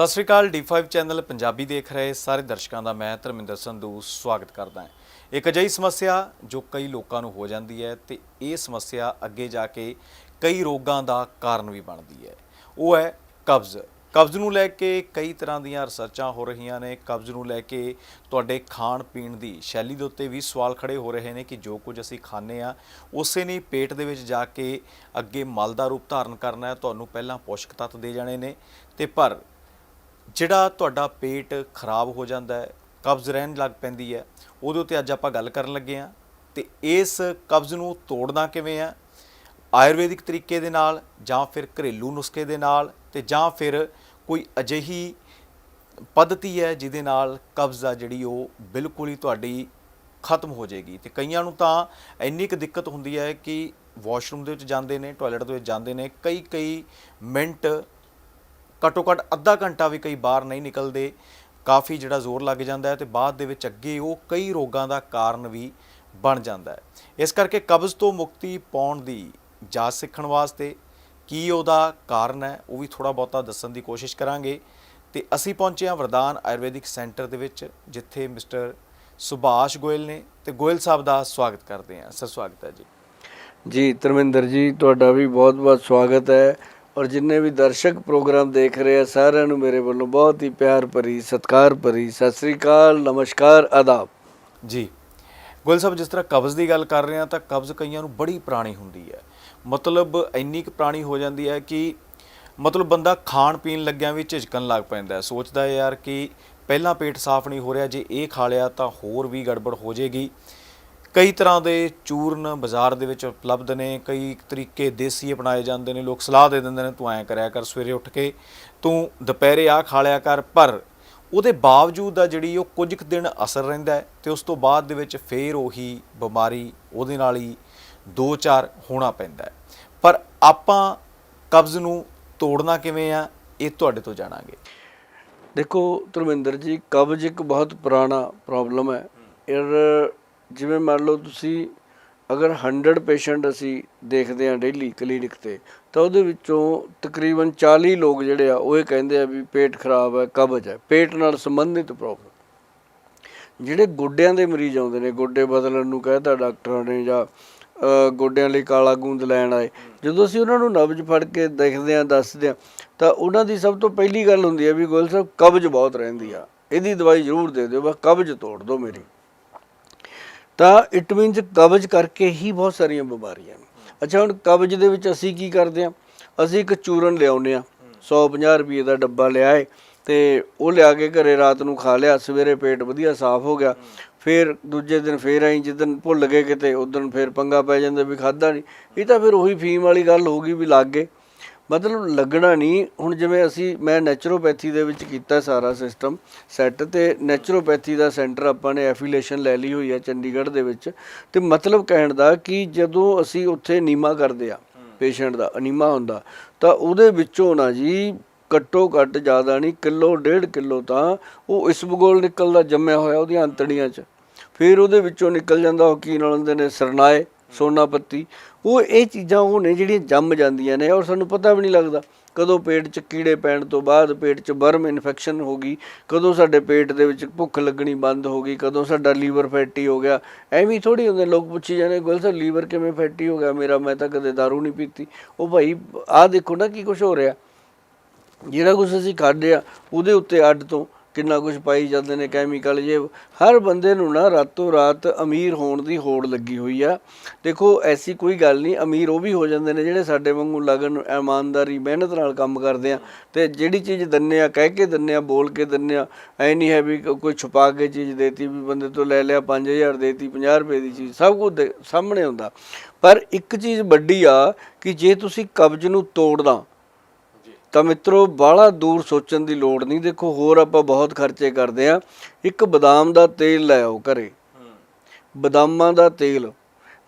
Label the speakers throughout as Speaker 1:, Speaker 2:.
Speaker 1: ਸਤਿ ਸ਼੍ਰੀ ਅਕਾਲ D5 channel Punjabi ਦੇਖ ਰਹੇ ਸਾਰੇ ਦਰਸ਼ਕਾਂ ਦਾ ਮੈਂ ਧਰਮਿੰਦਰ ਸੰਧੂ ਸਵਾਗਤ ਕਰਦਾ ਹਾਂ। ਇੱਕ ਅਜਿਹੀ ਸਮੱਸਿਆ ਜੋ ਕਈ ਲੋਕਾਂ ਨੂੰ ਹੋ ਜਾਂਦੀ ਹੈ ਤੇ ਇਹ ਸਮੱਸਿਆ ਅੱਗੇ ਜਾ ਕੇ ਕਈ ਰੋਗਾਂ ਦਾ ਕਾਰਨ ਵੀ ਬਣਦੀ ਹੈ। ਉਹ ਹੈ ਕਬਜ਼। ਕਬਜ਼ ਨੂੰ ਲੈ ਕੇ ਕਈ ਤਰ੍ਹਾਂ ਦੀਆਂ ਰਿਸਰਚਾਂ ਹੋ ਰਹੀਆਂ ਨੇ। ਕਬਜ਼ ਨੂੰ ਲੈ ਕੇ ਤੁਹਾਡੇ ਖਾਣ ਪੀਣ ਦੀ ਸ਼ੈਲੀ ਦੇ ਉੱਤੇ ਵੀ ਸਵਾਲ ਖੜੇ ਹੋ ਰਹੇ ਨੇ ਕਿ ਜੋ ਕੁਝ ਅਸੀਂ ਖਾਂਦੇ ਆ ਉਸੇ ਨੇ ਪੇਟ ਦੇ ਵਿੱਚ ਜਾ ਕੇ ਅੱਗੇ ਮਲ ਦਾ ਰੂਪ ਧਾਰਨ ਕਰਨਾ ਹੈ। ਤੁਹਾਨੂੰ ਪਹਿਲਾਂ ਪੋਸ਼ਕ ਤੱਤ ਦੇ ਜਾਣੇ ਨੇ ਤੇ ਪਰ ਜਿਹੜਾ ਤੁਹਾਡਾ ਪੇਟ ਖਰਾਬ ਹੋ ਜਾਂਦਾ ਹੈ, ਕਬਜ਼ ਰਹਿਣ ਲੱਗ ਪੈਂਦੀ ਹੈ, ਉਹਦੇ ਉੱਤੇ ਅੱਜ ਆਪਾਂ ਗੱਲ ਕਰਨ ਲੱਗੇ ਆ ਤੇ ਇਸ ਕਬਜ਼ ਨੂੰ ਤੋੜਨਾ ਕਿਵੇਂ ਆ ਆਯੁਰਵੈਦਿਕ ਤਰੀਕੇ ਦੇ ਨਾਲ ਜਾਂ ਫਿਰ ਘਰੇਲੂ ਨੁਸਖੇ ਦੇ ਨਾਲ ਤੇ ਜਾਂ ਫਿਰ ਕੋਈ ਅਜਿਹੀ ਪद्धਤੀ ਹੈ ਜਿਹਦੇ ਨਾਲ ਕਬਜ਼ ਆ ਜਿਹੜੀ ਉਹ ਬਿਲਕੁਲ ਹੀ ਤੁਹਾਡੀ ਖਤਮ ਹੋ ਜਾਏਗੀ ਤੇ ਕਈਆਂ ਨੂੰ ਤਾਂ ਇੰਨੀ ਕੁ ਦਿੱਕਤ ਹੁੰਦੀ ਹੈ ਕਿ ਵਾਸ਼ਰੂਮ ਦੇ ਵਿੱਚ ਜਾਂਦੇ ਨੇ, ਟਾਇਲਟ ਦੇ ਵਿੱਚ ਜਾਂਦੇ ਨੇ ਕਈ ਕਈ ਮਿੰਟ ਘੱਟੋ ਘੱਟ ਅੱਧਾ ਘੰਟਾ ਵੀ ਕਈ ਬਾਹਰ ਨਹੀਂ ਨਿਕਲਦੇ। ਕਾਫੀ ਜਿਹੜਾ ਜ਼ੋਰ ਲੱਗ ਜਾਂਦਾ ਹੈ ਤੇ ਬਾਅਦ ਦੇ ਵਿੱਚ ਅੱਗੇ ਉਹ ਕਈ ਰੋਗਾਂ ਦਾ ਕਾਰਨ ਵੀ ਬਣ ਜਾਂਦਾ ਹੈ। ਇਸ ਕਰਕੇ ਕਬਜ਼ ਤੋਂ ਮੁਕਤੀ ਪਾਉਣ ਦੀ ਜਾਂਚ ਸਿੱਖਣ ਵਾਸਤੇ ਕੀ ਉਹਦਾ ਕਾਰਨ ਹੈ, ਉਹ ਵੀ ਥੋੜਾ ਬਹੁਤਾ ਦੱਸਣ ਦੀ ਕੋਸ਼ਿਸ਼ ਕਰਾਂਗੇ। ਤੇ ਅਸੀਂ ਪਹੁੰਚੇ ਹਾਂ ਵਰਦਾਨ ਆਯੁਰਵੈਦਿਕ ਸੈਂਟਰ ਦੇ ਵਿੱਚ, ਜਿੱਥੇ ਮਿਸਟਰ ਸੁਭਾਸ਼ ਗੋਇਲ ਨੇ ਤੇ ਗੋਇਲ ਸਾਹਿਬ ਦਾ ਸਵਾਗਤ ਕਰਦੇ ਹਾਂ। ਸਰ, ਸਵਾਗਤ ਹੈ ਜੀ।
Speaker 2: ਜੀ, ਧਰਮਿੰਦਰ ਜੀ, ਤੁਹਾਡਾ ਵੀ ਬਹੁਤ-ਬਹੁਤ ਸਵਾਗਤ ਹੈ। ਔਰ ਜਿੰਨੇ ਵੀ ਦਰਸ਼ਕ ਪ੍ਰੋਗਰਾਮ ਦੇਖ ਰਹੇ ਆ, ਸਾਰਿਆਂ ਨੂੰ ਮੇਰੇ ਵੱਲੋਂ ਬਹੁਤ ਹੀ ਪਿਆਰ ਭਰੀ, ਸਤਿਕਾਰ ਭਰੀ, ਸਤਿ ਸ੍ਰੀ ਅਕਾਲ, ਨਮਸਕਾਰ, ਆਦਾਬ।
Speaker 1: ਜੀ, ਗੁਲ ਸਾਹਿਬ, ਜਿਸ ਤਰ੍ਹਾਂ ਕਬਜ਼ ਦੀ ਗੱਲ ਕਰ ਰਹੇ ਹਾਂ, ਤਾਂ ਕਬਜ਼ ਕਈਆਂ ਨੂੰ ਬੜੀ ਪੁਰਾਣੀ ਹੁੰਦੀ ਹੈ। ਮਤਲਬ ਇੰਨੀ ਕੁ ਪੁਰਾਣੀ ਹੋ ਜਾਂਦੀ ਹੈ ਕਿ ਮਤਲਬ ਬੰਦਾ ਖਾਣ ਪੀਣ ਲੱਗਿਆਂ ਵੀ ਝਿਜਕਣ ਲੱਗ ਪੈਂਦਾ ਹੈ। ਸੋਚਦਾ ਹੈ ਯਾਰ ਕਿ ਪਹਿਲਾਂ ਪੇਟ ਸਾਫ਼ ਨਹੀਂ ਹੋ ਰਿਹਾ, ਜੇ ਇਹ ਖਾ ਲਿਆ ਤਾਂ ਹੋਰ ਵੀ ਗੜਬੜ ਹੋ ਜਾਏਗੀ। ਕਈ ਤਰ੍ਹਾਂ ਦੇ ਚੂਰਨ ਬਾਜ਼ਾਰ ਦੇ ਵਿੱਚ ਉਪਲਬਧ ਨੇ ਕਈ ਤਰੀਕੇ ਦੇਸੀ ਅਪਣਾਏ ਜਾਂਦੇ ਨੇ ਲੋਕ ਸਲਾਹ ਦੇ ਦਿੰਦੇ ਨੇ ਤੂੰ ਐਂ ਕਰਿਆ ਕਰ ਸਵੇਰੇ ਉੱਠ ਕੇ ਤੂੰ ਦੁਪਹਿਰੇ ਆ ਖਾ ਲਿਆ ਕਰ। ਪਰ ਉਹਦੇ ਬਾਵਜੂਦ ਆ ਜਿਹੜੀ ਉਹ ਕੁਝ ਕੁ ਦਿਨ ਅਸਰ ਰਹਿੰਦਾ ਹੈ ਤੇ ਉਸ ਤੋਂ ਬਾਅਦ ਦੇ ਵਿੱਚ ਫੇਰ ਉਹੀ ਬਿਮਾਰੀ ਉਹਦੇ ਨਾਲ ਹੀ ਦੋ ਚਾਰ ਹੋਣਾ ਪੈਂਦਾ ਹੈ। ਪਰ ਆਪਾਂ ਕਬਜ਼ ਨੂੰ ਤੋੜਨਾ ਕਿਵੇਂ ਆ ਇਹ ਤੁਹਾਡੇ ਤੋਂ ਜਾਣਾਂਗੇ।
Speaker 2: ਦੇਖੋ ਧਰਮਿੰਦਰ ਜੀ ਕਬਜ਼ ਇੱਕ ਬਹੁਤ ਪੁਰਾਣਾ ਪ੍ਰੋਬਲਮ ਹੈ। ਇਹ ਜਿਵੇਂ ਮੰਨ ਲਓ ਤੁਸੀਂ ਅਗਰ 100 ਪੇਸ਼ੈਂਟ ਅਸੀਂ ਦੇਖਦੇ ਹਾਂ ਡੇਲੀ ਕਲੀਨਿਕ ਤੇ, ਤਾਂ ਉਹਦੇ ਵਿੱਚੋਂ ਤਕਰੀਬਨ 40 ਲੋਕ ਜਿਹੜੇ ਆ, ਉਹ ਇਹ ਕਹਿੰਦੇ ਆ ਵੀ ਪੇਟ ਖਰਾਬ ਹੈ, ਕਬਜ਼ ਹੈ, ਪੇਟ ਨਾਲ ਸੰਬੰਧਿਤ ਪ੍ਰੋਬਲਮ ਜਿਹੜੇ ਗੋਡਿਆਂ ਦੇ ਮਰੀਜ਼ ਆਉਂਦੇ ਨੇ, ਗੋਡੇ ਬਦਲਣ ਨੂੰ ਕਹਿੰਦਾ ਡਾਕਟਰਾਂ ਨੇ ਜਾਂ ਗੋਡਿਆਂ ਲਈ ਕਾਲਾ ਗੂੰਦ ਲੈਣ ਆਏ, ਜਦੋਂ ਅਸੀਂ ਉਹਨਾਂ ਨੂੰ ਨਬਜ਼ ਫੜ ਕੇ ਦੇਖਦੇ ਹਾਂ, ਦੱਸਦੇ ਹਾਂ, ਤਾਂ ਉਹਨਾਂ ਦੀ ਸਭ ਤੋਂ ਪਹਿਲੀ ਗੱਲ ਹੁੰਦੀ ਹੈ ਵੀ ਗੋਇਲ ਸਾਹਿਬ, ਕਬਜ਼ ਬਹੁਤ ਰਹਿੰਦੀ ਆ। ਇਹਦੀ ਦਵਾਈ ਜ਼ਰੂਰ ਦੇ ਦਿਓ, ਬਸ ਕਬਜ਼ ਤੋੜ ਦਿਓ ਮੇਰੀ। ਤਾਂ ਇਟ ਮੀਨਸ ਕਬਜ਼ ਕਰਕੇ ਹੀ ਬਹੁਤ ਸਾਰੀਆਂ ਬਿਮਾਰੀਆਂ ਨੇ। ਅੱਛਾ, ਹੁਣ ਕਬਜ਼ ਦੇ ਵਿੱਚ ਅਸੀਂ ਕੀ ਕਰਦੇ ਹਾਂ? ਅਸੀਂ ਇੱਕ ਚੂਰਨ ਲਿਆਉਂਦੇ ਆ 150 ਰੁਪਏ ਦਾ ਡੱਬਾ ਲਿਆ ਲਿਆਏ ਤੇ ਉਹ ਲਿਆ ਕੇ ਘਰੇ ਰਾਤ ਨੂੰ ਖਾ ਲਿਆ। ਸਵੇਰੇ ਪੇਟ ਵਧੀਆ ਸਾਫ਼ ਹੋ ਗਿਆ। ਫਿਰ ਦੂਜੇ ਦਿਨ ਫੇਰ ਆਈ ਜਿੱਦਨ ਭੁੱਲ ਗਏ ਕਿਤੇ ਉਦੋਂ ਫੇਰ ਪੰਗਾ ਪੈ ਜਾਂਦਾ ਵੀ ਖਾਦਾ ਨਹੀਂ ਇਹ ਤਾਂ ਫਿਰ ਉਹੀ ਫੀਮ ਵਾਲੀ ਗੱਲ ਹੋ ਗਈ ਵੀ ਲੱਗ ਗਏ। ਮਤਲਬ ਲੱਗਣਾ ਨਹੀਂ। ਹੁਣ ਜਿਵੇਂ ਅਸੀਂ, ਮੈਂ ਨੈਚੁਰੋਪੈਥੀ ਦੇ ਵਿੱਚ ਕੀਤਾ ਸਾਰਾ ਸਿਸਟਮ ਸੈੱਟ ਤੇ ਨੈਚੁਰੋਪੈਥੀ ਦਾ ਸੈਂਟਰ ਆਪਾਂ ਨੇ ਐਫੀਲੀਏਸ਼ਨ ਲੈ ਲਈ ਹੋਈ ਹੈ ਚੰਡੀਗੜ੍ਹ ਦੇ ਵਿੱਚ। ਤੇ ਮਤਲਬ ਕਹਿਣ ਦਾ ਕਿ ਜਦੋਂ ਅਸੀਂ ਉੱਥੇ ਨੀਮਾ ਕਰਦੇ ਆ ਪੇਸ਼ੈਂਟ ਦਾ, ਅਨੀਮਾ ਹੁੰਦਾ, ਤਾਂ ਉਹਦੇ ਵਿੱਚੋਂ ਨਾ ਜੀ ਘੱਟੋ ਘੱਟ ਜ਼ਿਆਦਾ ਨਹੀਂ, ਕਿਲੋ, ਡੇਢ ਕਿਲੋ ਤਾਂ ਉਹ ਇਸਬਗੋਲ ਨਿਕਲਦਾ, ਜੰਮਿਆ ਹੋਇਆ ਉਹਦੀਆਂ ਅੰਤੜੀਆਂ 'ਚ। ਫਿਰ ਉਹਦੇ ਵਿੱਚੋਂ ਨਿਕਲ ਜਾਂਦਾ, ਉਹ ਕੀ ਨਾਲ ਹੁੰਦੇ ਨੇ? ਸਰਨਾਏ। ਸੋਨਾ ਪੱਤੀ ਉਹ ਇਹ ਚੀਜ਼ਾਂ ਉਹ ਨੇ ਜਿਹੜੀਆਂ ਜੰਮ ਜਾਂਦੀਆਂ ਨੇ ਔਰ ਸਾਨੂੰ ਪਤਾ ਵੀ ਨਹੀਂ ਲੱਗਦਾ ਕਦੋਂ ਪੇਟ 'ਚ ਕੀੜੇ ਪੈਣ ਤੋਂ ਬਾਅਦ ਪੇਟ 'ਚ ਬਰਮ ਇਨਫੈਕਸ਼ਨ ਹੋ ਗਈ, ਕਦੋਂ ਸਾਡੇ ਪੇਟ ਦੇ ਵਿੱਚ ਭੁੱਖ ਲੱਗਣੀ ਬੰਦ ਹੋ ਗਈ, ਕਦੋਂ ਸਾਡਾ ਲੀਵਰ ਫੈਟੀ ਹੋ ਗਿਆ, ਐਵੇਂ ਥੋੜੀ ਹੁੰਦੇ ਲੋਕ ਪੁੱਛੀ ਜਾਂਦੇ, ਗੁਲ ਸਰ ਲੀਵਰ ਕਿਵੇਂ ਫੈਟੀ ਹੋ ਗਿਆ ਮੇਰਾ? ਮੈਂ ਤਾਂ ਕਦੇ दारू ਨਹੀਂ ਪੀਤੀ। ਉਹ ਭਾਈ, ਆਹ ਦੇਖੋ ਨਾ ਕੀ ਕੁਝ ਹੋ ਰਿਹਾ। ਜਿਹੜਾ ਕੁਝ ਅਸੀਂ ਖਾਂਦੇ ਆ, ਉਹਦੇ ਉੱਤੇ ਅੱਡ ਤੋਂ ਕਿੰਨਾ ਕੁਝ ਪਾਈ ਜਾਂਦੇ ਨੇ ਕੈਮੀਕਲ ਜੇ। ਹਰ ਬੰਦੇ ਨੂੰ ਨਾ ਰਾਤੋਂ ਰਾਤ ਅਮੀਰ ਹੋਣ ਦੀ ਹੋੜ ਲੱਗੀ ਹੋਈ ਆ। ਦੇਖੋ, ਐਸੀ ਕੋਈ ਗੱਲ ਨਹੀਂ, ਅਮੀਰ ਉਹ ਵੀ ਹੋ ਜਾਂਦੇ ਨੇ ਜਿਹੜੇ ਸਾਡੇ ਵਾਂਗੂ ਲਗਨ, ਇਮਾਨਦਾਰੀ, ਮਿਹਨਤ ਨਾਲ ਕੰਮ ਕਰਦੇ ਆ। ਤੇ ਜਿਹੜੀ ਚੀਜ਼ ਦੰਨੇ ਆ, ਕਹਿ ਕੇ ਦੰਨੇ ਆ, ਬੋਲ ਕੇ ਦੰਨੇ ਆ, ਐ ਨਹੀਂ ਹੈ ਵੀ ਕੋਈ ਛੁਪਾ ਕੇ ਚੀਜ਼ ਦੇਤੀ ਵੀ ਬੰਦੇ ਤੋਂ ਲੈ ਲਿਆ 5000 ਦੇਤੀ 50 ਰੁਪਏ ਦੀ ਚੀਜ਼, ਸਭ ਕੁਝ ਦੇ- ਸਾਹਮਣੇ ਹੁੰਦਾ ਪਰ ਇੱਕ ਚੀਜ਼ ਵੱਡੀ ਆ ਕਿ ਜੇ ਤੁਸੀਂ ਕਬਜ਼ ਨੂੰ ਤੋੜਦਾ ਤਾਂ ਮਿੱਤਰੋ ਬਾਹਲਾ ਦੂਰ ਸੋਚਣ ਦੀ ਲੋੜ ਨਹੀਂ। ਦੇਖੋ ਹੋਰ ਆਪਾਂ ਬਹੁਤ ਖਰਚੇ ਕਰਦੇ ਆ ਇੱਕ ਬਦਾਮ ਦਾ ਤੇਲ ਲੈ ਆਓ ਘਰੇ। ਬਦਾਮਾਂ ਦਾ ਤੇਲ।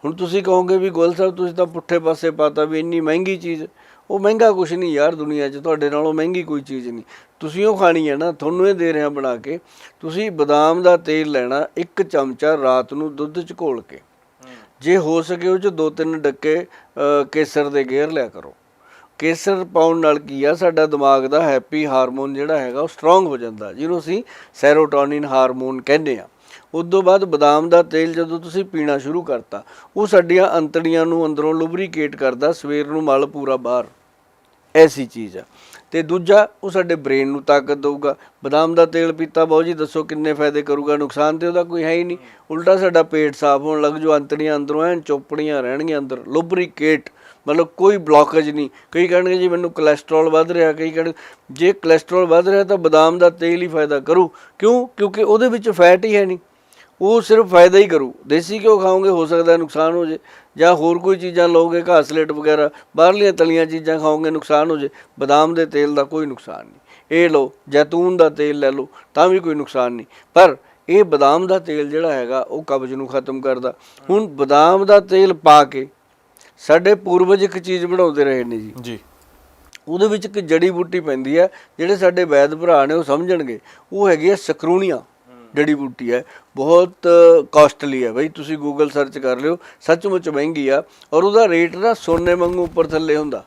Speaker 2: ਹੁਣ ਤੁਸੀਂ ਕਹੋਗੇ ਵੀ ਗੋਲ ਸਾਹਿਬ ਤੁਸੀਂ ਤਾਂ ਪੁੱਠੇ ਪਾਸੇ ਪਾਤਾ ਵੀ ਇੰਨੀ ਮਹਿੰਗੀ ਚੀਜ਼। ਉਹ ਮਹਿੰਗਾ ਕੁਛ ਨਹੀਂ ਯਾਰ ਦੁਨੀਆ 'ਚ। ਤੁਹਾਡੇ ਨਾਲੋਂ ਮਹਿੰਗੀ ਕੋਈ ਚੀਜ਼ ਨਹੀਂ। ਤੁਸੀਂ ਉਹ ਖਾਣੀ ਹੈ ਨਾ ਤੁਹਾਨੂੰ ਇਹ ਦੇ ਰਿਹਾ ਬਣਾ ਕੇ। ਤੁਸੀਂ ਬਦਾਮ ਦਾ ਤੇਲ ਲੈਣਾ ਇੱਕ ਚਮਚਾ ਰਾਤ ਨੂੰ ਦੁੱਧ 'ਚ ਘੋਲ ਕੇ। ਜੇ ਹੋ ਸਕੇ ਉਹ 'ਚ ਦੋ ਤਿੰਨ ਡੱਕੇ ਕੇਸਰ ਦੇ ਗੇਰ ਲਿਆ ਕਰੋ। ਕੇਸਰ ਪਾਉਣ ਨਾਲ ਕੀ ਆ, ਸਾਡਾ ਦਿਮਾਗ ਦਾ ਹੈਪੀ ਹਾਰਮੋਨ ਜਿਹੜਾ ਹੈਗਾ ਉਹ ਸਟਰੋਂਗ ਹੋ ਜਾਂਦਾ। ਜਿਹਨੂੰ ਅਸੀਂ ਸੈਰੋਟੋਨਿਨ ਹਾਰਮੋਨ ਕਹਿੰਦੇ ਆ। ਉਸ ਤੋਂ ਬਾਅਦ ਬਦਾਮ ਦਾ ਤੇਲ ਜਦੋਂ ਤੁਸੀਂ ਪੀਣਾ ਸ਼ੁਰੂ ਕਰਤਾ, ਉਹ ਸਾਡੀਆਂ ਅੰਤੜੀਆਂ ਨੂੰ ਅੰਦਰੋਂ ਲੁਬਰੀਕੇਟ ਕਰਦਾ, ਸਵੇਰ ਨੂੰ ਮਲ ਪੂਰਾ ਬਾਹਰ। ਐਸੀ ਚੀਜ਼ ਆ। ਤੇ ਦੂਜਾ, ਉਹ ਸਾਡੇ ਬ੍ਰੇਨ ਨੂੰ ਤਾਕਤ ਦੇਊਗਾ। ਬਦਾਮ ਦਾ ਤੇਲ ਪੀਤਾ ਬਾਊ ਜੀ ਦੱਸੋ ਕਿੰਨੇ ਫਾਇਦੇ ਕਰੂਗਾ, ਨੁਕਸਾਨ ਤੇ ਉਹਦਾ ਕੋਈ ਹੈ ਹੀ ਨਹੀਂ। ਉਲਟਾ ਸਾਡਾ ਪੇਟ ਸਾਫ਼ ਹੋਣ ਲੱਗ ਜੋ ਅੰਤੜੀਆਂ ਅੰਦਰੋਂ ਐਨ ਚੋਪੜੀਆਂ ਰਹਿਣਗੀਆਂ ਅੰਦਰ ਲੁਬਰੀਕੇਟ ਮਤਲਬ ਕੋਈ ਬਲੌਕੇਜ ਨਹੀਂ। ਕਈ ਕਹਿਣਗੇ ਜੀ ਮੈਨੂੰ ਕੋਲੇਸਟ੍ਰੋਲ ਵੱਧ ਰਿਹਾ, ਕਈ ਕਹਿਣ ਜੇ ਕੋਲੇਸਟ੍ਰੋਲ ਵੱਧ ਰਿਹਾ ਤਾਂ ਬਦਾਮ ਦਾ ਤੇਲ ਹੀ ਫਾਇਦਾ ਕਰੂ। ਕਿਉਂ? ਕਿਉਂਕਿ ਉਹਦੇ ਵਿੱਚ ਫੈਟ ਹੀ ਹੈ ਨਹੀਂ। ਉਹ ਸਿਰਫ ਫਾਇਦਾ ਹੀ ਕਰੂ। ਦੇਸੀ ਘਿਓ ਖਾਓਗੇ, ਹੋ ਸਕਦਾ ਨੁਕਸਾਨ ਹੋ ਜੇ। ਜਾਂ ਹੋਰ ਕੋਈ ਚੀਜ਼ਾਂ ਲਓਗੇ ਘਾਸਲੇਟ ਵਗੈਰਾ, ਬਾਹਰਲੀਆਂ ਤਲੀਆਂ ਚੀਜ਼ਾਂ ਖਾਓਗੇ, ਨੁਕਸਾਨ ਹੋ ਜੇ। ਬਦਾਮ ਦੇ ਤੇਲ ਦਾ ਕੋਈ ਨੁਕਸਾਨ ਨਹੀਂ। ਇਹ ਲਓ, ਜੈਤੂਨ ਦਾ ਤੇਲ ਲੈ ਲਓ, ਤਾਂ ਵੀ ਕੋਈ ਨੁਕਸਾਨ ਨਹੀਂ। ਪਰ ਇਹ ਬਦਾਮ ਦਾ ਤੇਲ ਜਿਹੜਾ ਹੈਗਾ, ਉਹ ਕਬਜ਼ ਨੂੰ ਖਤਮ ਕਰਦਾ। ਹੁਣ ਬਦਾਮ ਦਾ ਤੇਲ ਪਾ ਕੇ ਸਾਡੇ ਪੂਰਵਜ ਇੱਕ ਚੀਜ਼ ਬਣਾਉਂਦੇ ਰਹੇ ਨੇ ਜੀ।
Speaker 1: ਜੀ।
Speaker 2: ਉਹਦੇ ਵਿੱਚ ਇੱਕ ਜੜੀ ਬੂਟੀ ਪੈਂਦੀ ਹੈ ਜਿਹੜੇ ਸਾਡੇ ਵੈਦ ਭਰਾ ਨੇ ਉਹ ਸਮਝਣਗੇ। ਉਹ ਹੈਗੀ ਹੈ ਸਕਰੂਨੀਆਂ ਜੜੀ ਬੂਟੀ ਹੈ। ਬਹੁਤ ਕਾਸਟਲੀ ਹੈ। ਬਈ ਤੁਸੀਂ ਗੂਗਲ ਸਰਚ ਕਰ ਲਿਓ ਸੱਚਮੁੱਚ ਮਹਿੰਗੀ ਆ। ਔਰ ਉਹਦਾ ਰੇਟ ਨਾ ਸੋਨੇ ਵਾਂਗੂ ਉੱਪਰ ਥੱਲੇ ਹੁੰਦਾ।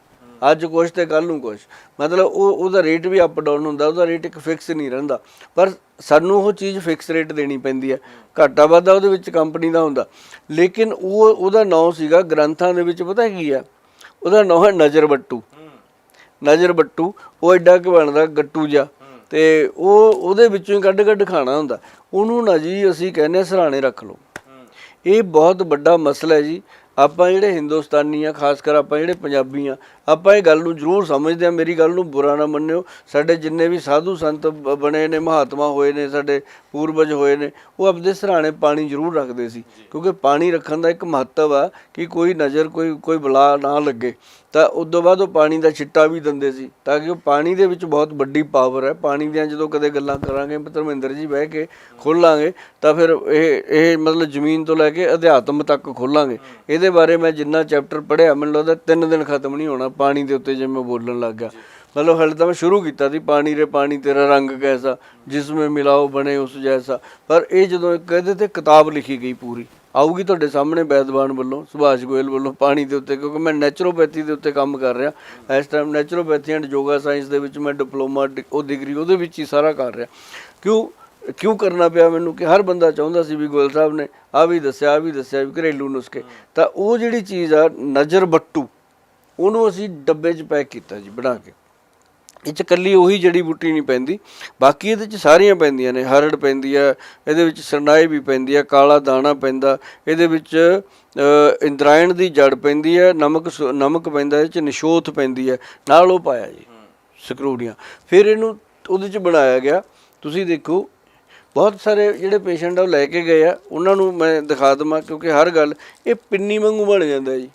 Speaker 2: ਅੱਜ ਕੁਛ ਤੇ ਕੱਲ ਨੂੰ ਕੁਛ। ਮਤਲਬ ਉਹ ਉਹਦਾ ਰੇਟ ਵੀ ਅਪ ਡਾਊਨ ਹੁੰਦਾ। ਉਹਦਾ ਰੇਟ ਇੱਕ ਫਿਕਸ ਨਹੀਂ ਰਹਿੰਦਾ। ਪਰ ਸਾਨੂੰ ਉਹ ਚੀਜ਼ ਫਿਕਸ ਰੇਟ ਦੇਣੀ ਪੈਂਦੀ ਹੈ ਘਾਟਾ ਵਾਧਾ ਉਹਦੇ ਵਿੱਚ ਕੰਪਨੀ ਦਾ ਹੁੰਦਾ। ਲੇਕਿਨ ਉਹ, ਉਹਦਾ ਨਾਂ ਸੀਗਾ ਗ੍ਰੰਥਾਂ ਦੇ ਵਿੱਚ ਪਤਾ ਕੀ ਆ? ਉਹਦਾ ਨਾਂ ਹੈ ਨਜ਼ਰ ਬੱਟੂ। ਨਜ਼ਰ ਬੱਟੂ, ਉਹ ਐਡਾ ਕਿ ਬਣਦਾ, ਗੱਟੂ ਜਿਹਾ। ਤੇ ਉਹ, ਉਹਦੇ ਵਿੱਚੋਂ ਹੀ ਕੱਢ ਕੱਢ ਖਾਣਾ ਹੁੰਦਾ। ਉਹਨੂੰ ਨਾ ਜੀ ਅਸੀਂ ਕਹਿੰਦੇ ਹਾਂ ਸਰਾਣੇ ਰੱਖ ਲਓ। ਇਹ ਬਹੁਤ ਵੱਡਾ ਮਸਲਾ ਹੈ ਜੀ। ਆਪਾਂ ਜਿਹੜੇ ਹਿੰਦੁਸਤਾਨੀ ਆ, ਖਾਸ ਕਰ ਆਪਾਂ ਜਿਹੜੇ ਪੰਜਾਬੀ ਆ, ਆਪਾਂ ਇਹ ਗੱਲ ਨੂੰ ਜ਼ਰੂਰ ਸਮਝਦੇ ਆ, ਮੇਰੀ ਗੱਲ ਨੂੰ ਬੁਰਾ ਨਾ ਮੰਨਿਓ। ਸਾਡੇ ਜਿੰਨੇ ਵੀ ਸਾਧੂ ਸੰਤ ਬ- ਬਣੇ ਨੇ, ਮਹਾਤਮਾ ਹੋਏ ਨੇ, ਸਾਡੇ ਪੂਰਵਜ ਹੋਏ ਨੇ, ਉਹ ਆਪਦੇ ਸਰਾਣੇ ਪਾਣੀ ਜ਼ਰੂਰ ਰੱਖਦੇ ਸੀ। ਕਿਉਂਕਿ ਪਾਣੀ ਰੱਖਣ ਦਾ ਇੱਕ ਮਹੱਤਵ ਆ ਕਿ ਕੋਈ ਨਜ਼ਰ, ਕੋਈ ਕੋਈ ਬਲਾ ਨਾ ਲੱਗੇ। ਤਾਂ ਉਸ ਤੋਂ ਬਾਅਦ ਉਹ ਪਾਣੀ ਦਾ ਛਿੱਟਾ ਵੀ ਦਿੰਦੇ ਸੀ, ਤਾਂ ਕਿ ਉਹ ਪਾਣੀ ਦੇ ਵਿੱਚ ਬਹੁਤ ਵੱਡੀ ਪਾਵਰ ਹੈ। ਪਾਣੀ ਦੀਆਂ ਜਦੋਂ ਕਦੇ ਗੱਲਾਂ ਕਰਾਂਗੇ, ਧਰਮਿੰਦਰ ਜੀ ਬਹਿ ਕੇ ਖੋਲਾਂਗੇ, ਤਾਂ ਫਿਰ ਇਹ ਇਹ ਮਤਲਬ ਜ਼ਮੀਨ ਤੋਂ ਲੈ ਕੇ ਅਧਿਆਤਮ ਤੱਕ ਖੋਲਾਂਗੇ। ਇਹਦੇ ਬਾਰੇ ਮੈਂ ਜਿੰਨਾ ਚੈਪਟਰ ਪੜ੍ਹਿਆ, ਮੈਨੂੰ ਲੱਗਦਾ ਤਿੰਨ ਦਿਨ ਖਤਮ ਨਹੀਂ ਹੋਣਾ ਪਾਣੀ ਦੇ ਉੱਤੇ ਜੇ ਮੈਂ ਬੋਲਣ ਲੱਗ ਗਿਆ। ਮਤਲਬ ਹਾਲੇ ਤਾਂ ਮੈਂ ਸ਼ੁਰੂ ਕੀਤਾ ਸੀ, ਪਾਣੀ ਰੇ ਪਾਣੀ ਤੇਰਾ ਰੰਗ ਕੈਸਾ, ਜਿਸ ਵਿੱਚ ਮਿਲਾਓ ਬਣੇ ਉਸ ਜੈਸਾ। ਪਰ ਇਹ ਜਦੋਂ ਇੱਕ ਇਹਦੇ ਤੇ ਕਿਤਾਬ ਲਿਖੀ ਗਈ ਪੂਰੀ, ਆਊਗੀ ਤੁਹਾਡੇ ਸਾਹਮਣੇ ਬੈਦਵਾਨ ਵੱਲੋਂ, ਸੁਭਾਸ਼ ਗੋਇਲ ਵੱਲੋਂ ਪਾਣੀ ਦੇ ਉੱਤੇ, ਕਿਉਂਕਿ ਮੈਂ ਨੈਚੁਰੋਪੈਥੀ ਦੇ ਉੱਤੇ ਕੰਮ ਕਰ ਰਿਹਾ। ਇਸ time naturopathy and yoga science ਦੇ ਵਿੱਚ ਮੈਂ ਡਿਪਲੋਮਾ ਡਿ- ਉਹ ਡਿਗਰੀ ਉਹਦੇ ਵਿੱਚ ਹੀ ਸਾਰਾ ਕਰ ਰਿਹਾ। ਕਿਉਂ? ਕਿਉਂ ਕਰਨਾ ਪਿਆ ਮੈਨੂੰ ਕਿ ਹਰ ਬੰਦਾ ਚਾਹੁੰਦਾ ਸੀ ਵੀ ਗੋਇਲ ਸਾਹਿਬ ਨੇ ਆ ਵੀ ਦੱਸਿਆ ਆ ਵੀ ਦੱਸਿਆ ਵੀ ਘਰੇਲੂ ਨੁਸਖੇ। ਤਾਂ ਉਹ ਜਿਹੜੀ ਚੀਜ਼ ਆ ਨਜ਼ਰ ਬੱਟੂ ਉਹਨੂੰ ਅਸੀਂ ਡੱਬੇ 'ਚ ਪੈਕ ਕੀਤਾ ਜੀ ਬਣਾ ਕੇ। ਇਹ ਚ ਕੱਲੀ ਉਹੀ ਜੜੀ ਬੂਟੀ ਨਹੀਂ ਪੈਂਦੀ। ਬਾਕੀ ਇਹਦੇ ਚ ਸਾਰੀਆਂ ਪੈਂਦੀਆਂ ਨੇ ਹਰੜ ਪੈਂਦੀ ਆ ਇਹਦੇ ਵਿੱਚ ਸਰਨਾਈ ਵੀ ਪੈਂਦੀ ਆ ਕਾਲਾ ਦਾਣਾ ਪੈਂਦਾ ਇਹਦੇ ਵਿੱਚ ਅ, ਇੰਦਰਾਇਣ ਦੀ ਜੜ ਪੈਂਦੀ ਹੈ ਨਮਕ ਸ- ਨਮਕ ਪੈਂਦਾ ਇਹ ਚ ਨਿਸ਼ੋਥ ਪੈਂਦੀ ਹੈ ਨਾਲ ਉਹ ਪਾਇਆ ਜੀ ਸਕਰੂੜੀਆਂ। ਫਿਰ ਇਹਨੂੰ ਉਹਦੇ ਚ ਬਣਾਇਆ ਗਿਆ। ਤੁਸੀਂ ਦੇਖੋ ਬਹੁਤ ਸਾਰੇ ਜਿਹੜੇ ਪੇਸ਼ੈਂਟ ਆ ਉਹ ਲੈ ਕੇ ਗਏ ਆ। ਉਹਨਾਂ ਨੂੰ ਮੈਂ ਦਿਖਾ ਦਵਾਂ ਕਿਉਂਕਿ ਹਰ ਗੱਲ, ਇਹ ਪਿੰਨੀ ਵਾਂਗੂ ਬਣ ਜਾਂਦਾ ਜੀ।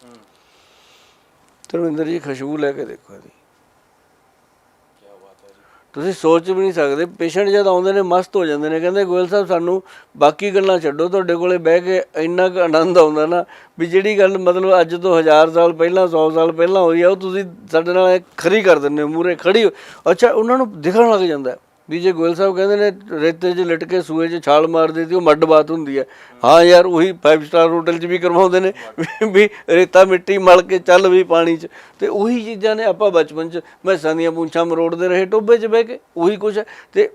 Speaker 2: ਧਰਮਿੰਦਰ ਜੀ, ਖੁਸ਼ਬੂ ਲੈ ਕੇ ਦੇਖੋ ਇਹਦੀ। ਤੁਸੀਂ ਸੋਚ ਵੀ ਨਹੀਂ ਸਕਦੇ ਪੇਸ਼ੈਂਟ ਜਦ ਆਉਂਦੇ ਨੇ, ਮਸਤ ਹੋ ਜਾਂਦੇ ਨੇ। ਕਹਿੰਦੇ ਗੋਇਲ ਸਾਹਿਬ, ਸਾਨੂੰ ਬਾਕੀ ਗੱਲਾਂ ਛੱਡੋ, ਤੁਹਾਡੇ ਕੋਲੇ ਬਹਿ ਕੇ ਇੰਨਾ ਕੁ ਆਨੰਦ ਆਉਂਦਾ ਨਾ ਵੀ ਜਿਹੜੀ ਗੱਲ ਮਤਲਬ ਅੱਜ ਤੋਂ ਹਜ਼ਾਰ ਸਾਲ ਪਹਿਲਾਂ 100 ਸਾਲ ਪਹਿਲਾਂ ਹੋਈ ਆ, ਉਹ ਤੁਸੀਂ ਸਾਡੇ ਨਾਲ ਇਹ ਖਰੀ ਕਰ ਦਿੰਦੇ ਹੋ ਮੂਰੇ ਖੜੀ ਹੋ- ਅੱਛਾ, ਉਹਨਾਂ ਨੂੰ ਦਿਖਣ ਲੱਗ ਜਾਂਦਾ। ਵੀ ਜੇ ਗੋਇਲ ਸਾਹਿਬ ਕਹਿੰਦੇ ਨੇ ਰੇਤੇ 'ਚ ਲਿਟ ਕੇ ਸੂਏ 'ਚ ਛਾਲ ਮਾਰਦੇ ਦਿੱਤੀ ਉਹ ਮੱਡ ਬਾਤ ਹੁੰਦੀ ਹੈ। ਹਾਂ ਯਾਰ, ਉਹੀ 5 ਸਟਾਰ ਹੋਟਲ 'ਚ ਵੀ ਕਰਵਾਉਂਦੇ ਨੇ, ਵੀ- ਰੇਤਾ ਮਿੱਟੀ ਮਲ ਕੇ ਚੱਲ ਵੀ ਪਾਣੀ 'ਚ। ਤੇ ਉਹੀ ਚੀਜ਼ਾਂ ਨੇ ਆਪਾਂ ਬਚਪਨ 'ਚ, ਮੈਸਾਂ ਦੀਆਂ ਪੂੰਛਾਂ ਮਰੋੜਦੇ ਰਹੇ ਟੋਬੇ 'ਚ ਬਹਿ ਕੇ, ਉਹੀ ਕੁਛ ਹੈ। ਤੇ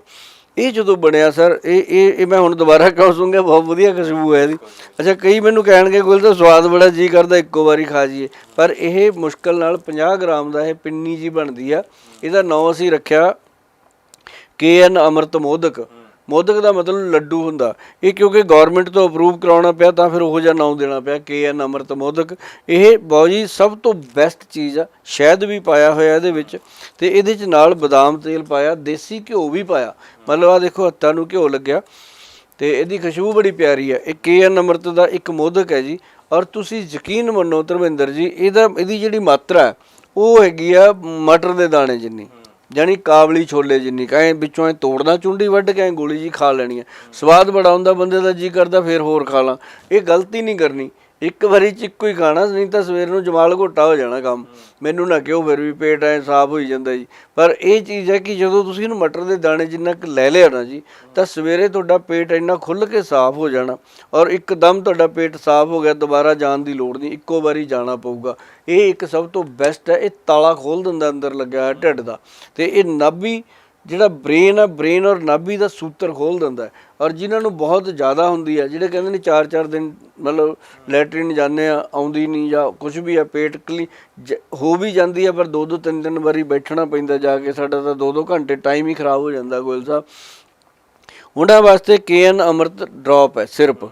Speaker 2: ਇਹ ਜਦੋਂ ਬਣਿਆ ਸਰ, ਇਹ ਇਹ ਇਹ ਮੈਂ ਹੁਣ ਦੁਬਾਰਾ ਕਹੂੰਗਾ ਬਹੁਤ ਵਧੀਆ ਖੁਸ਼ਬੂ ਹੈ ਇਹਦੀ। ਅੱਛਾ, ਕਈ ਮੈਨੂੰ ਕਹਿਣਗੇ ਗੁਲ ਦਾ ਸਵਾਦ ਬੜਾ ਜੀ ਕਰਦਾ, ਇੱਕੋ ਵਾਰੀ ਖਾ ਜੀਏ ਪਰ ਇਹ ਮੁਸ਼ਕਲ ਨਾਲ 50 ਗ੍ਰਾਮ ਦਾ ਇਹ ਪਿੰਨੀ ਜੀ ਬਣਦੀ ਆ। ਇਹਦਾ ਨਾਂ ਅਸੀਂ ਰੱਖਿਆ ਕੇ ਐਨ ਅਮਰਤ ਮੋਦਕ। ਮੋਦਕ ਦਾ ਮਤਲਬ ਲੱਡੂ ਹੁੰਦਾ। ਇਹ ਕਿਉਂਕਿ ਗਵਰਨਮੈਂਟ ਤੋਂ ਅਪਰੂਵ ਕਰਾਉਣਾ ਪਿਆ, ਤਾਂ ਫਿਰ ਉਹੋ ਜਿਹਾ ਨਾਮ ਦੇਣਾ ਪਿਆ, ਕੇ ਐਨ ਅਮਰਤ ਮੋਦਕ। ਇਹ ਬਾਊ ਜੀ ਸਭ ਤੋਂ ਬੈਸਟ ਚੀਜ਼ ਆ, ਸ਼ਹਿਦ ਵੀ ਪਾਇਆ ਹੋਇਆ ਇਹਦੇ ਵਿੱਚ, ਤੇ ਇਹਦੇ ਚ ਨਾਲ ਬਦਾਮ ਤੇਲ ਪਾਇਆ, ਦੇਸੀ ਘਿਓ ਵੀ ਪਾਇਆ। ਮਤਲਬ ਆ ਦੇਖੋ ਹੱਥਾਂ ਨੂੰ ਘਿਓ ਲੱਗਿਆ, ਤੇ ਇਹਦੀ ਖੁਸ਼ਬੂ ਬੜੀ ਪਿਆਰੀ ਹੈ ਇਹ ਕੇ ਐਨ ਅਮਰਤ ਦਾ ਇੱਕ ਮੋਦਕ ਹੈ ਜੀ। ਔਰ ਤੁਸੀਂ ਯਕੀਨ ਮੰਨੋ ਧਰਮਿੰਦਰ ਜੀ, ਇਹਦਾ, ਇਹਦੀ ਜਿਹੜੀ ਮਾਤਰਾ, ਉਹ ਹੈਗੀ ਆ ਮਟਰ ਦੇ ਦਾਣੇ ਜਿੰਨੀ। ਜਾਨੀ ਕਾਬਲੀ ਛੋਲੇ ਜਿੰਨੀ ਕਹੇ ਵਿੱਚੋਂ ਐ ਤੋੜਨਾ ਚੁੰਡੀ ਵੱਢ ਕੇ ਐਂ ਗੋਲੀ ਜੀ ਖਾ ਲੈਣੀ ਹੈ ਸਵਾਦ ਬੜਾ ਹੁੰਦਾ, ਬੰਦੇ ਦਾ ਜੀ ਕਰਦਾ, ਫਿਰ ਹੋਰ ਖਾ ਲਾਂ। ਇਹ ਗਲਤੀ ਨਹੀਂ ਕਰਨੀ। ਇੱਕ ਵਾਰੀ ਚ ਇੱਕੋ ਹੀ ਖਾਣਾ, ਨਹੀਂ ਤਾਂ ਸਵੇਰ ਨੂੰ ਜਮਾਲ ਘੋਟਾ ਹੋ ਜਾਣਾ ਕੰਮ। ਮੈਨੂੰ ਨਾ ਕਿਉਂ ਫਿਰ ਵੀ ਪੇਟ ਐ ਸਾਫ਼ ਹੋਈ ਜਾਂਦਾ ਜੀ। ਪਰ ਇਹ ਚੀਜ਼ ਹੈ ਕਿ ਜਦੋਂ ਤੁਸੀਂ ਇਹਨੂੰ ਮਟਰ ਦੇ ਦਾਣੇ ਜਿੰਨਾ ਕੁ ਲੈ ਲਿਆ ਨਾ ਜੀ, ਤਾਂ ਸਵੇਰੇ ਤੁਹਾਡਾ ਪੇਟ ਇੰਨਾ ਖੁੱਲ ਕੇ ਸਾਫ਼ ਹੋ ਜਾਣਾ ਔਰ ਇੱਕਦਮ ਤੁਹਾਡਾ ਪੇਟ ਸਾਫ਼ ਹੋ ਗਿਆ, ਦੁਬਾਰਾ ਜਾਣ ਦੀ ਲੋੜ ਨਹੀਂ, ਇੱਕੋ ਵਾਰੀ ਜਾਣਾ ਪਊਗਾ। ਇਹ ਇੱਕ ਸਭ ਤੋਂ ਬੈਸਟ ਹੈ, ਇਹ ਤਾਲਾ ਖੋਲ ਦਿੰਦਾ ਅੰਦਰ ਲੱਗਿਆ ਹੋਇਆ ਢਿੱਡ ਦਾ। ਤੇ ਇਹ ਨਾਭੀ ਜਿਹੜਾ ਬ੍ਰੇਨ ਆ, ਬ੍ਰੇਨ ਔਰ ਨਾਭੀ ਦਾ ਸੂਤਰ ਖੋਲ ਦਿੰਦਾ ਔਰ ਜਿਨ੍ਹਾਂ ਨੂੰ ਬਹੁਤ ਜ਼ਿਆਦਾ ਹੁੰਦੀ ਆ ਜਿਹੜੇ ਕਹਿੰਦੇ ਨੇ 4-4 ਦਿਨ ਮਤਲਬ ਲੈਟਰਿਨ ਜਾਂਦੇ ਆ, ਆਉਂਦੀ ਨਹੀਂ ਜਾਂ ਕੁਝ ਵੀ ਆ ਪੇਟ ਕਲੀ ਹੋ ਵੀ ਜਾਂਦੀ ਆ ਪਰ 2-2 3-3 ਵਾਰੀ ਬੈਠਣਾ ਪੈਂਦਾ ਜਾ ਕੇ, ਸਾਡਾ ਤਾਂ 2-2 ਘੰਟੇ ਟਾਈਮ ਹੀ ਖਰਾਬ ਹੋ ਜਾਂਦਾ ਗੋਇਲ ਸਾਹਿਬ। ਉਹਨਾਂ ਵਾਸਤੇ ਕੇਐਨ ਅਮਰਤ ਡ੍ਰੌਪ ਹੈ, ਸਿਰਪ।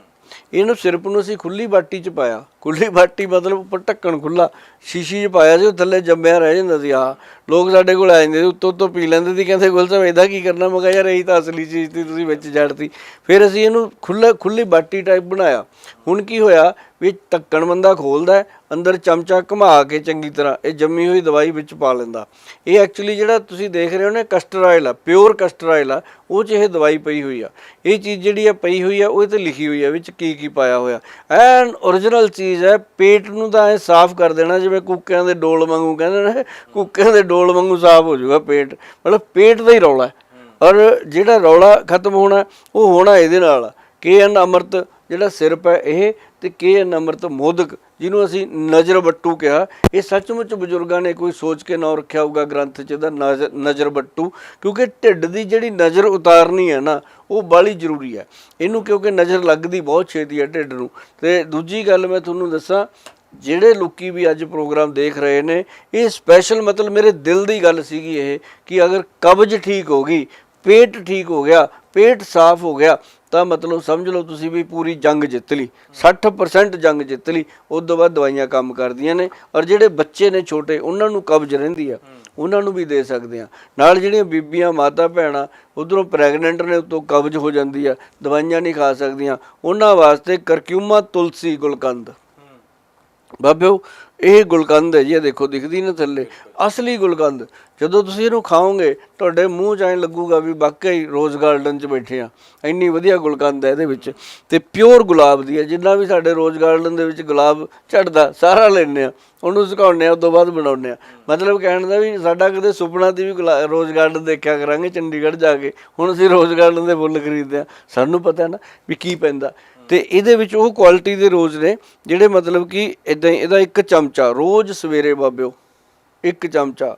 Speaker 2: ਇਹਨੂੰ ਸਿਰਪ ਨੂੰ ਅਸੀਂ ਖੁੱਲੀ ਬਾਟੀ ਚ ਪਾਇਆ। ਖੁੱਲੀ ਬਾਟੀ ਮਤਲਬ ਉੱਪਰ ਢੱਕਣ ਖੁੱਲਾ ਸ਼ੀਸ਼ੀ ਚ ਪਾਇਆ ਸੀ, ਉਹ ਥੱਲੇ ਜੰਮਿਆ ਰਹਿ ਜਾਂਦਾ ਸੀ ਆ ਲੋਕ ਸਾਡੇ ਕੋਲ ਆ ਜਾਂਦੇ ਸੀ, ਉੱਤੋਂ ਉੱਤੋਂ ਪੀ ਲੈਂਦੇ ਸੀ, ਕਹਿੰਦੇ ਗੁਲ ਸਾਹਿਬ, ਇਹਦਾ ਕੀ ਕਰਨਾ? ਮੈਂ ਕਿਹਾ, ਯਾਰ, ਇਹੀ ਤਾਂ ਅਸਲੀ ਚੀਜ਼ ਸੀ, ਤੁਸੀਂ ਵਿੱਚ ਜੜਤੀ ਫਿਰ ਅਸੀਂ ਇਹਨੂੰ ਖੁੱਲਾ ਖੁੱਲੀ ਬਾਟੀ ਟਾਈਪ ਬਣਾਇਆ। ਹੁਣ ਕੀ ਹੋਇਆ? ਵੀ ਢੱਕਣ ਬੰਦਾ ਖੋਲਦਾ ਅੰਦਰ ਚਮਚਾ ਘੁਮਾ ਕੇ ਚੰਗੀ ਤਰ੍ਹਾਂ, ਇਹ ਜੰਮੀ ਹੋਈ ਦਵਾਈ ਵਿੱਚ ਪਾ ਲੈਂਦਾ। ਇਹ ਐਕਚੁਅਲੀ ਜਿਹੜਾ ਤੁਸੀਂ ਦੇਖ ਰਹੇ ਹੋ ਨਾ ਕਸਟਰ ਆਇਲ ਆ ਪਿਓਰ ਕਸਟਰ ਆਇਲ ਆ, ਉਹ 'ਚ ਇਹ ਦਵਾਈ ਪਈ ਹੋਈ ਆ। ਇਹ ਚੀਜ਼ ਜਿਹੜੀ ਆ ਪਈ ਹੋਈ ਆ, ਉਹ ਤੇ ਲਿਖੀ ਹੋਈ ਆ, ਵਿੱਚ ਕੀ ਕੀ ਪਾਇਆ ਹੋਇਆ। ਐਨ origignal ਚੀਜ਼ ਹੈ, ਪੇਟ ਨੂੰ ਤਾਂ ਐ ਸਾਫ਼ ਕਰ ਦੇਣਾ, ਜਿਵੇਂ ਕੁੱਕਿਆਂ ਦੇ ਡੋਲ ਵਾਂਗੂ ਕਹਿੰਦੇ ਨੇ, ਕੁੱਕਿਆਂ ਦੇ ਡੋਲ ਵਾਂਗੂ ਸਾਫ਼ ਹੋ ਜਾਊਗਾ ਪੇਟ। ਮਤਲਬ ਪੇਟ ਦਾ ਹੀ ਰੌਲਾ ਔਰ ਜਿਹੜਾ ਰੌਲਾ ਖਤਮ ਹੋਣਾ, ਉਹ ਹੋਣਾ ਇਹਦੇ ਨਾਲ। ਕੇ ਐਨ ਅੰਮ੍ਰਿਤ ਜਿਹੜਾ ਸਿਰਪ ਹੈ ਇਹ ਤੇ ਕੇ ਐਨ ਅੰਮ੍ਰਿਤ ਮੋਦਕ ਜਿਹਨੂੰ ਅਸੀਂ ਨਜ਼ਰ ਬੱਟੂ ਕਿਹਾ, ਇਹ ਸੱਚਮੁੱਚ ਬਜ਼ੁਰਗਾਂ ਨੇ ਕੋਈ ਸੋਚ ਕੇ ਨਾਂ ਰੱਖਿਆ ਹੋਊਗਾ ਗ੍ਰੰਥ 'ਚ ਇਹਦਾ ਨਜ਼ਰ ਨਜ਼ਰ ਬੱਟੂ, ਕਿਉਂਕਿ ਢਿੱਡ ਦੀ ਜਿਹੜੀ ਨਜ਼ਰ ਉਤਾਰਨੀ ਹੈ ਨਾ, ਉਹ ਬਾਲੀ ਜ਼ਰੂਰੀ ਹੈ। ਇਹਨੂੰ ਕਿਉਂਕਿ ਨਜ਼ਰ ਲੱਗਦੀ ਬਹੁਤ ਛੇਤੀ ਹੈ ਢਿੱਡ ਨੂੰ। ਤੇ ਦੂਜੀ ਗੱਲ ਮੈਂ ਤੁਹਾਨੂੰ ਦੱਸਾਂ, ਜਿਹੜੇ ਲੋਕੀ ਵੀ ਅੱਜ ਪ੍ਰੋਗਰਾਮ ਦੇਖ ਰਹੇ ਨੇ, ਇਹ ਸਪੈਸ਼ਲ ਮਤਲਬ ਮੇਰੇ ਦਿਲ ਦੀ ਗੱਲ ਸੀਗੀ ਇਹ, ਕਿ ਅਗਰ ਕਬਜ਼ ਠੀਕ ਹੋ ਗਈ, ਪੇਟ ਠੀਕ ਹੋ ਗਿਆ, ਪੇਟ ਸਾਫ਼ ਹੋ ਗਿਆ ਤਾਂ ਮਤਲਬ ਸਮਝ ਲਓ ਤੁਸੀਂ ਵੀ ਪੂਰੀ ਜੰਗ ਜਿੱਤ ਲਈ 60% ਜੰਗ ਜਿੱਤ ਲਈ, ਉਸ ਤੋਂ ਬਾਅਦ ਦਵਾਈਆਂ ਕੰਮ ਕਰਦੀਆਂ ਨੇ, ਔਰ ਜਿਹੜੇ ਬੱਚੇ ਨੇ ਛੋਟੇ, ਉਹਨਾਂ ਨੂੰ ਕਬਜ਼ ਰਹਿੰਦੀ ਆ, ਉਹਨਾਂ ਨੂੰ ਵੀ ਦੇ ਸਕਦੇ ਆ। ਨਾਲ ਜਿਹੜੀਆਂ ਬੀਬੀਆਂ, ਮਾਤਾ ਭੈਣਾਂ, ਉਧਰੋਂ ਪ੍ਰੈਗਨੈਂਟ ਨੇ, ਉਤੋਂ ਕਬਜ਼ ਹੋ ਜਾਂਦੀ ਆ, ਦਵਾਈਆਂ ਨਹੀਂ ਖਾ ਸਕਦੀਆਂ, ਉਹਨਾਂ ਵਾਸਤੇ ਕਰਕਿਊਮਾ ਤੁਲਸੀ ਗੁਲਕੰਦ। ਬਾਬਿਓ, ਇਹ ਗੁਲਕੰਦ ਹੈ ਜੀ, ਇਹ ਦੇਖੋ, ਦਿਖਦੀ ਨਾ ਥੱਲੇ। ਅਸਲੀ ਗੁਲਕੰਦ ਜਦੋਂ ਤੁਸੀਂ ਇਹਨੂੰ ਖਾਓਗੇ, ਤੁਹਾਡੇ ਮੂੰਹ 'ਚ ਐਂ ਲੱਗੂਗਾ ਵੀ ਵਾਕਈ ਰੋਜ਼ ਗਾਰਡਨ 'ਚ ਬੈਠੇ ਆ। ਇੰਨੀ ਵਧੀਆ ਗੁਲਕੰਦ ਹੈ ਇਹਦੇ ਵਿੱਚ। ਤੇ ਪਿਓਰ ਗੁਲਾਬ ਦੀ ਹੈ, ਜਿੰਨਾ ਵੀ ਸਾਡੇ ਰੋਜ਼ ਗਾਰਡਨ ਦੇ ਵਿੱਚ ਗੁਲਾਬ ਝੜਦਾ, ਸਾਰਾ ਲੈਣੇ ਆ। ਉਹਨੂੰ ਸੁਕਾਉਂਦੇ ਆ ਉਸ ਤੋਂ ਬਾਅਦ ਬਣਾਉਂਦੇ ਆ। ਮਤਲਬ ਕਹਿਣ ਦਾ ਵੀ ਸਾਡਾ ਕਦੇ ਸੁਪਨਾ ਦੀ ਵੀ ਗੁਲਾ- ਰੋਜ਼ ਗਾਰਡਨ ਦੇਖਿਆ ਕਰਾਂਗੇ, ਚੰਡੀਗੜ੍ਹ ਜਾ ਕੇ। ਹੁਣ ਅਸੀਂ ਰੋਜ਼ ਗਾਰਡਨ ਦੇ ਫੁੱਲ ਖਰੀਦਦੇ ਆ। ਸਾਨੂੰ ਪਤਾ ਨਾ ਵੀ ਕੀ ਪੈਂਦਾ। ਤੇ ਇਹਦੇ ਵਿੱਚ ਉਹ ਕੁਆਲਿਟੀ ਦੇ ਰੋਜ਼ ਨੇ, ਜਿਹੜੇ ਮਤਲਬ ਕਿ ਇਦਾਂ ਇਹਦਾ ਇੱਕ ਚਮਚਾ, ਰੋਜ਼ ਸਵੇਰੇ ਬਾਬਿਓ, ਇੱਕ ਚਮਚਾ।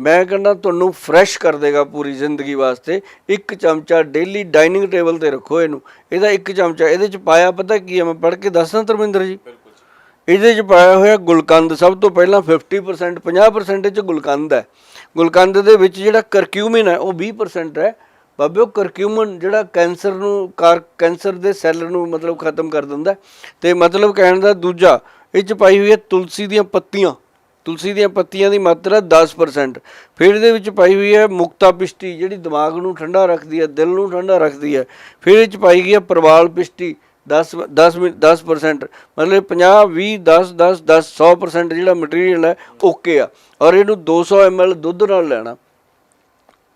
Speaker 2: ਮੈਂ ਕਹਿੰਦਾ ਤੁਹਾਨੂੰ ਫਰੈਸ਼ ਕਰ ਦੇਗਾ ਪੂਰੀ ਜ਼ਿੰਦਗੀ ਵਾਸਤੇ, ਇੱਕ ਚਮਚਾ ਡੇਲੀ ਡਾਈਨਿੰਗ ਟੇਬਲ ਤੇ ਰੱਖੋ ਇਹਨੂੰ। ਇਹਦਾ ਇੱਕ ਚਮਚਾ, ਇਹਦੇ ਚ ਪਾਇਆ ਪਤਾ ਕੀ ਹੈ ਮੈਂ ਪੜ੍ਹ ਕੇ ਦੱਸਾਂ ਧਰਮਿੰਦਰ ਜੀ? ਇਹਦੇ ਚ ਪਾਇਆ ਹੋਇਆ ਗੁਲਕੰਦ, ਸਭ ਤੋਂ ਪਹਿਲਾਂ 50% 50% ਇਹ ਚ ਗੁਲਕੰਦ ਹੈ। ਗੁਲਕੰਦ ਦੇ ਵਿੱਚ ਜਿਹੜਾ ਕਰਕਿਊਮਿਨ ਹੈ, ਉਹ 20% ਹੈ। ਬਾਬਿਓ ਕਰਕਿਊਮਨ ਜਿਹੜਾ ਕੈਂਸਰ ਨੂੰ, ਕਾਰ, ਕੈਂਸਰ ਦੇ ਸੈੱਲ ਨੂੰ ਮਤਲਬ ਖਤਮ ਕਰ ਦਿੰਦਾ ਹੈ। ਤੇ ਮਤਲਬ ਕਹਿਣ ਦਾ ਦੂਜਾ, ਇਹ ਚ ਪਾਈ ਹੋਈ ਹੈ ਤੁਲਸੀ ਦੀਆਂ ਪੱਤੀਆਂ। ਤੁਲਸੀ ਦੀਆਂ ਪੱਤੀਆਂ ਦੀ ਮਾਤਰਾ 10% ਫਿਰ ਇਹਦੇ ਵਿੱਚ ਪਾਈ ਹੋਈ ਹੈ ਮੁਕਤਾ ਪਿਸ਼ਟੀ ਜਿਹੜੀ ਦਿਮਾਗ ਨੂੰ ਠੰਡਾ ਰੱਖਦੀ ਹੈ, ਦਿਲ ਨੂੰ ਠੰਡਾ ਰੱਖਦੀ ਹੈ। ਫਿਰ ਇਹ ਚ ਪਾਈ ਗਈ ਹੈ ਪ੍ਰਵਾਲ ਪਿਸ਼ਟੀ 10 10 ਮਿੰਟ 10% ਮਤਲਬ 50 20 10 10 10 100% ਜਿਹੜਾ ਮਟੀਰੀਅਲ ਹੈ ਓਕੇ ਆ। ਔਰ ਇਹਨੂੰ 200 ml ਦੁੱਧ ਨਾਲ ਲੈਣਾ।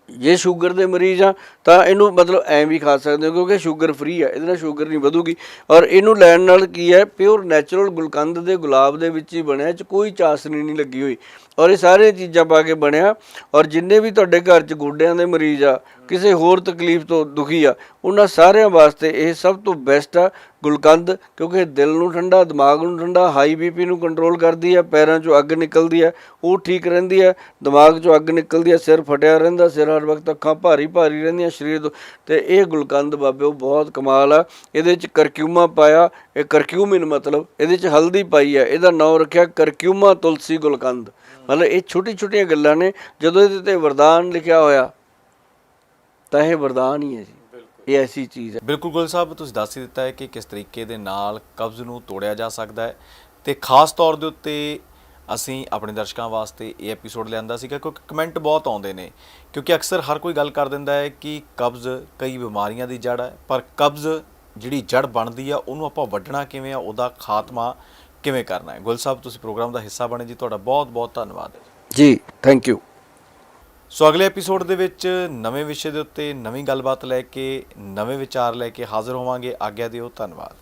Speaker 2: ਜੇ ਸ਼ੂਗਰ ਦੇ ਮਰੀਜ਼ ਆ, ਤਾਂ ਇਹਨੂੰ ਮਤਲਬ ਐਂ ਵੀ ਖਾ ਸਕਦੇ ਹੋ, ਕਿਉਂਕਿ ਸ਼ੂਗਰ ਫ੍ਰੀ ਆ, ਇਹਦੇ ਨਾਲ ਸ਼ੂਗਰ ਨਹੀਂ ਵਧੂਗੀ। ਔਰ ਇਹਨੂੰ ਲੈਣ ਨਾਲ ਕੀ ਹੈ ਪਿਓਰ ਨੈਚੁਰਲ ਗੁਲਕੰਦ ਦੇ ਗੁਲਾਬ ਦੇ ਵਿੱਚ ਹੀ ਬਣਿਆ ਚ ਕੋਈ ਚਾਸਨੀ ਨਹੀਂ ਲੱਗੀ ਹੋਈ। ਔਰ ਇਹ ਸਾਰੇ ਚੀਜ਼ਾਂ ਪਾ ਕੇ ਬਣਿਆ। ਔਰ ਜਿੰਨੇ ਵੀ ਤੁਹਾਡੇ ਘਰ 'ਚ ਗੋਡਿਆਂ ਦੇ ਮਰੀਜ਼ ਆ, ਕਿਸੇ ਹੋਰ ਤਕਲੀਫ ਤੋਂ ਦੁਖੀ ਆ, ਉਹਨਾਂ ਸਾਰਿਆਂ ਵਾਸਤੇ ਇਹ ਸਭ ਤੋਂ ਬੈਸਟ ਆ ਗੁਲਕੰਦ, ਕਿਉਂਕਿ ਇਹ ਦਿਲ ਨੂੰ ਠੰਡਾ, ਦਿਮਾਗ ਨੂੰ ਠੰਡਾ ਹਾਈ ਬੀਪੀ ਨੂੰ ਕੰਟਰੋਲ ਕਰਦੀ ਆ, ਪੈਰਾਂ 'ਚੋਂ ਅੱਗ ਨਿਕਲਦੀ ਹੈ ਉਹ ਠੀਕ ਰਹਿੰਦੀ ਹੈ ਦਿਮਾਗ 'ਚੋਂ ਅੱਗ ਨਿਕਲਦੀ ਹੈ ਸਿਰ ਫਟਿਆ ਰਹਿੰਦਾ, ਸਿਰ ਹਰ ਵਕਤ ਅੱਖਾਂ ਭਾਰੀ ਭਾਰੀ ਰਹਿੰਦੀਆਂ, ਸਰੀਰ ਤੋਂ। ਤੇ ਇਹ ਗੁਲਕੰਦ ਬਾਬੇ ਉਹ ਬਹੁਤ ਕਮਾਲ ਆ, ਇਹਦੇ 'ਚ ਕਰਕਿਊਮਾ ਪਾਇਆ, ਇਹ ਕਰਕਿਊਮਿਨ ਮਤਲਬ ਇਹਦੇ 'ਚ ਹਲਦੀ ਪਾਈ ਆ, ਇਹਦਾ ਨਾਮ ਰੱਖਿਆ ਕਰਕਿਊਮਾ ਤੁਲਸੀ ਗੁਲਕੰਦ। ਮਤਲਬ ਇਹ ਛੋਟੀ ਛੋਟੀਆਂ ਗੱਲਾਂ ਨੇ ਜਦੋਂ ਇਹਦੇ ਤੇ ਵਰਦਾਨ ਲਿਖਿਆ ਹੋਇਆ ਤਾਂ ਇਹ ਵਰਦਾਨ ਹੀ ਹੈ ਜੀ। ਇਹ ਐਸੀ ਚੀਜ਼ ਹੈ।
Speaker 1: ਬਿਲਕੁਲ ਗੁਲ ਸਾਹਿਬ ਤੁਸੀਂ ਦੱਸ ਹੀ ਦਿੱਤਾ ਹੈ ਕਿ ਕਿਸ ਤਰੀਕੇ ਦੇ ਨਾਲ ਕਬਜ਼ ਨੂੰ ਤੋੜਿਆ ਜਾ ਸਕਦਾ ਹੈ। ਤੇ ਖਾਸ ਤੌਰ ਦੇ ਉੱਤੇ ਅਸੀਂ ਆਪਣੇ ਦਰਸ਼ਕਾਂ ਵਾਸਤੇ ਇਹ ਐਪੀਸੋਡ ਲਿਆਂਦਾ ਸੀਗਾ ਕਿਉਂਕਿ ਕਮੈਂਟ ਬਹੁਤ ਆਉਂਦੇ ਨੇ। ਕਿਉਂਕਿ ਅਕਸਰ ਹਰ ਕੋਈ ਗੱਲ ਕਰ ਦਿੰਦਾ ਹੈ ਕਿ ਕਬਜ਼ ਕਈ ਬਿਮਾਰੀਆਂ ਦੀ ਜੜ ਹੈ ਪਰ ਕਬਜ਼ ਜਿਹੜੀ ਜੜ ਬਣਦੀ ਆ ਉਹਨੂੰ ਆਪਾਂ ਵੱਢਣਾ ਕਿਵੇਂ ਆ ਉਹਦਾ ਖਾਤਮਾ ਕਿਵੇਂ ਕਰਨਾ ਹੈ? ਗੁਲ ਸਾਹਿਬ ਤੁਸੀਂ ਪ੍ਰੋਗਰਾਮ ਦਾ ਹਿੱਸਾ ਬਣੇ ਜੀ ਤੁਹਾਡਾ ਬਹੁਤ ਬਹੁਤ ਧੰਨਵਾਦ
Speaker 2: ਜੀ। ਥੈਂਕ ਯੂ
Speaker 1: ਸੋ ਅਗਲੇ ਐਪੀਸੋਡ ਦੇ ਵਿੱਚ ਨਵੇਂ ਵਿਸ਼ੇ ਦੇ ਉੱਤੇ ਨਵੀਂ ਗੱਲਬਾਤ ਲੈ ਕੇ ਨਵੇਂ ਵਿਚਾਰ ਲੈ ਕੇ ਹਾਜ਼ਰ ਹੋਵਾਂਗੇ। ਆਗਿਆ ਦਿਓ ਧੰਨਵਾਦ।